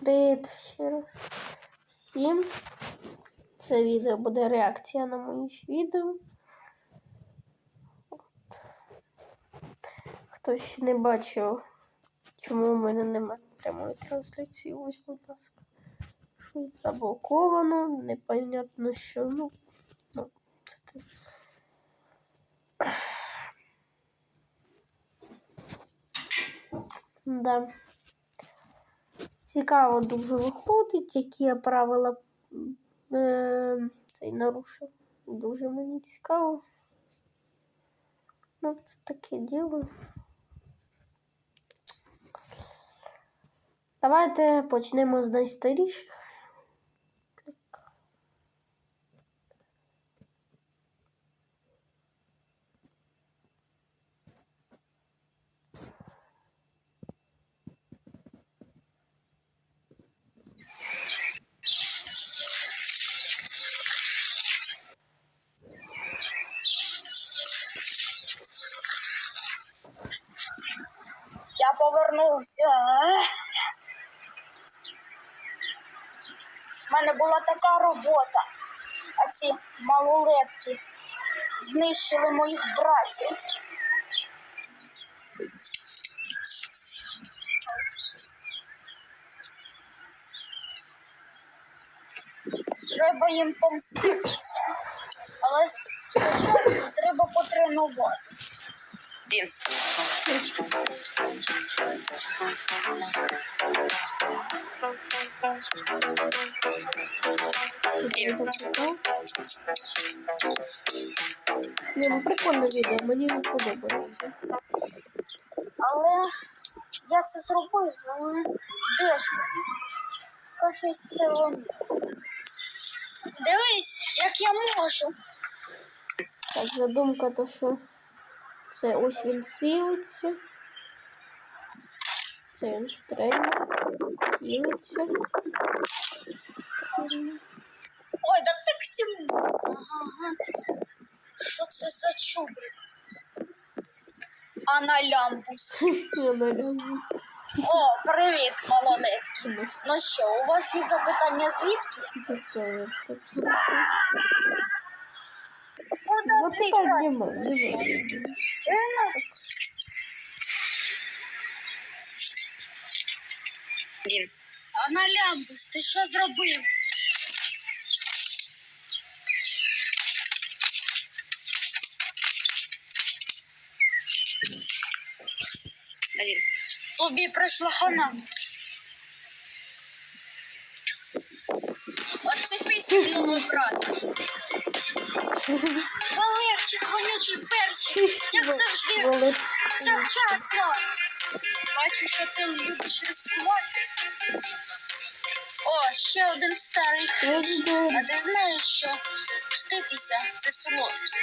Привіт ще раз всім. Це відео буде реакція на мої відео. От. Хто ще не бачив, чому у мене немає прямої трансляції, ось, будь ласка. Щось заблоковано, непонятно що. Ну, ну це те. Да. Цікаво дуже виходить, які я правила е, цей нарушив. Дуже мені цікаво. Ну, це таке діло. Давайте почнемо з найстаріших. Так. Я повернувся. У мене була така робота, а ці малолетки знищили моїх братів. Треба їм помститися. Але спочатку треба потренуватися. Дім, Я записав. Ні, ну прикольне відео, мені не подобається. Але я це зробив, але де ж ви? Це вони. Дивись, як я можу. Так, задумка то, що це ось він цілиться. Це він стрельне, цілиться. Стрельне. Ой, да так всім. Ага. Що це за чубрик? Аналямбус. Я налюбуюсь. О, привіт, малолетки. Ну що, у вас є запитання звідки? Пістолет. Запитань нема, дивись. Ена? Дім, Аналямбус, ти що зробив? один. Тобі прийшла хана. Оцепись від мого брата. Валерчик, вонючий перчик, як завжди, Валерчик. завчасно. Бачу, що ти любиш ризикувати. О, ще один старий хрич. А ти знаєш, що мститися це солодке.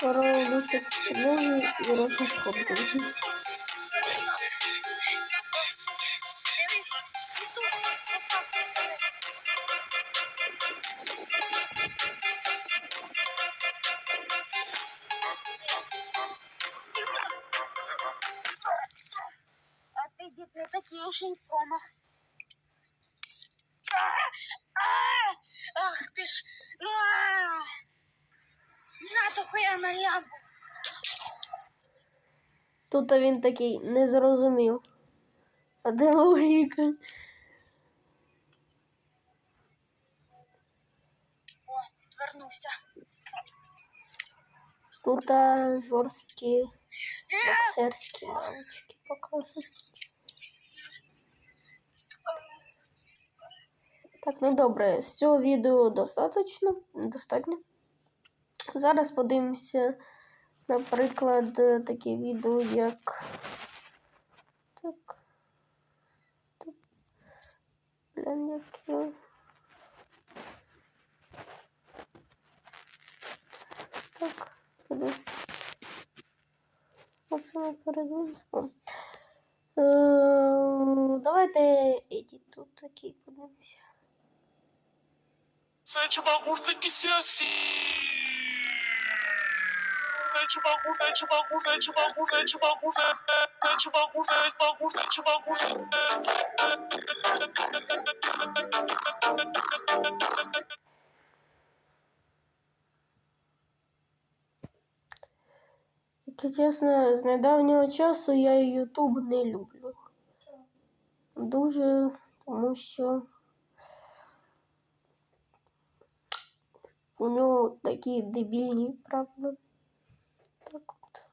Пора висадити ноги і розходити. І промах. Ах ти ж. А! На тобі я на лямбу. Тут він такий не зрозумів. А де логіка? О, відвернувся. Тут жорсткі боксерські навички показують. Так, ну добре, з цього відео достатньо. достатньо. Зараз подивимося, наприклад, таке відео, як. Так. Блін, як його. Так, куди? Оце ми перейдемо. Е, Давайте edit тут такий подивимося. Acaba buradaki siyasi... Acaba burada, acaba burada, acaba burada, acaba burada, acaba burada, acaba burada, acaba burada... Як чесно, з недавнього часу я Ютуб не люблю. Дуже, тому що у нього такі дебільні правила. Так от.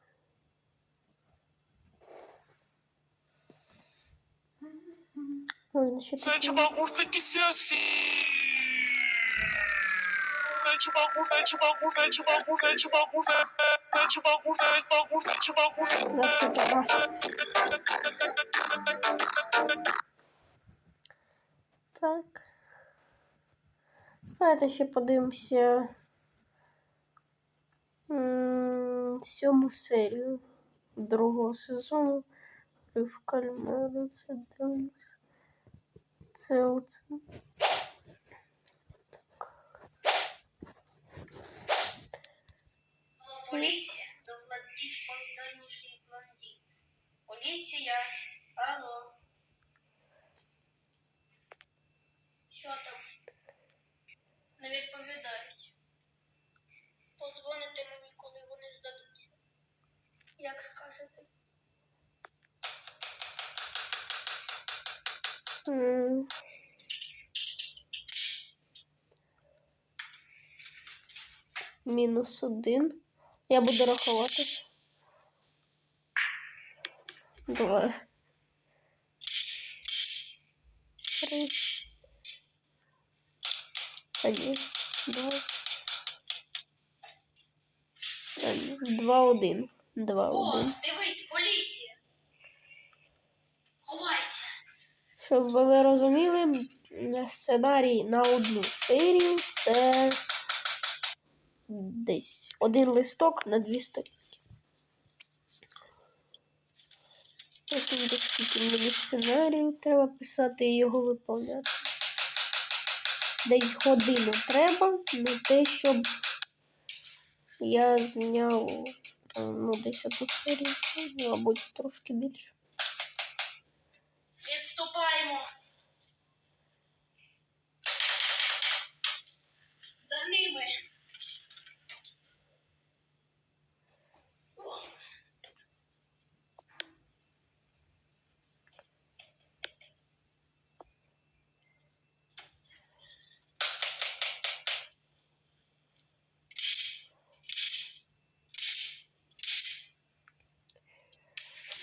Ой, ну що таке? bagurdaki siyasi. Bence bagur, bence bagur, bence bagur, bence bagur, bence bagur, bence bagur, bence bagur. 20 раз. Так. Давайте ще подивимося сьому серію другого сезону. В кальмару це де? Це оце. Так. Поліція, докладіть повідомніший блондін. Поліція, алло. Що там? Не відповідають. Позвоните мені, коли вони здадуться. Як скажете? Мінус один. Я буду рахувати. Два. Три. Один. Два. Один. Два, один. Два, один. дивись, поліція. Ховайся. Щоб ви розуміли, сценарій на одну серію це десь один листок на дві сторінки. Скільки мені сценарію треба писати і його виповняти. Десь годину треба на те, щоб я зняв ну, десь одну серію, ну, мабуть, трошки більше. Відступаємо.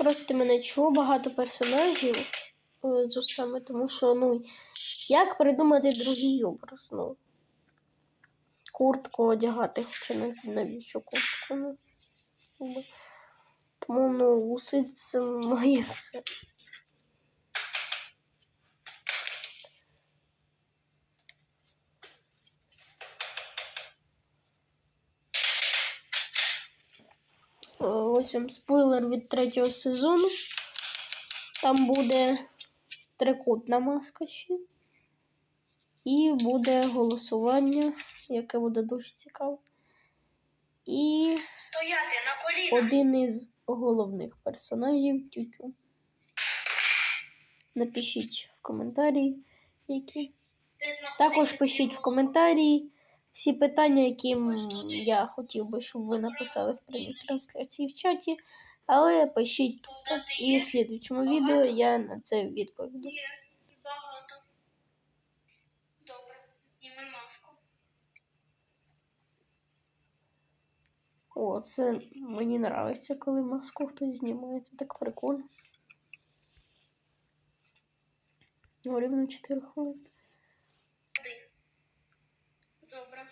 Спросите мене, чого багато персонажів е, з усами, тому що, ну, як придумати другий образ? Ну, куртку одягати, хоча навіщо куртку? Ну, тому, ну, уси це моє все. Е, Ось вам спойлер від третього сезону. Там буде трикутна маска ще. І буде голосування, яке буде дуже цікаво. І Стояти на колінах. один із головних персонажів Тютю. Напишіть в коментарі, які. Також пишіть в коментарі всі питання, які я хотів би, щоб ви написали в прямій трансляції в чаті. Але пишіть тут. І в слідуючому відео я на це відповіду. О, це мені подобається, коли маску хтось знімає. Це так прикольно. Ну, Рівно 4 хвилини. Один. Добре.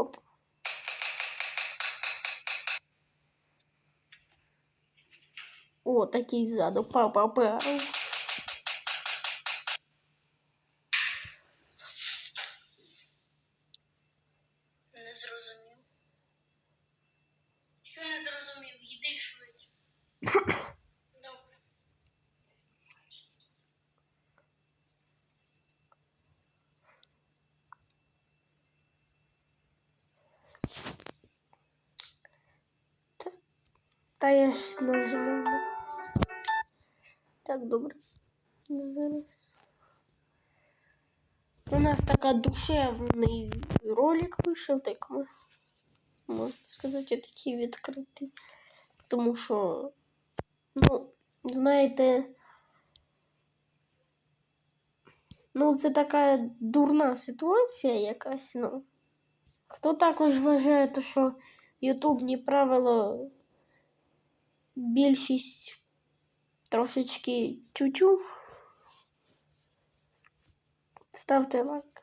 Оп. О, такий ззаду. Па-па-па. Не зрозумів. Що не зрозумів? Йди швидше. Та я ж нажму. Так, добре. Зараз. У нас така душевний ролик вийшов, так ми, можна сказати, такий відкритий. Тому що, ну, знаєте, ну, це така дурна ситуація якась, ну. Хто також вважає, то, що ютубні правила більшість трошечки тютю. Ставте лайк.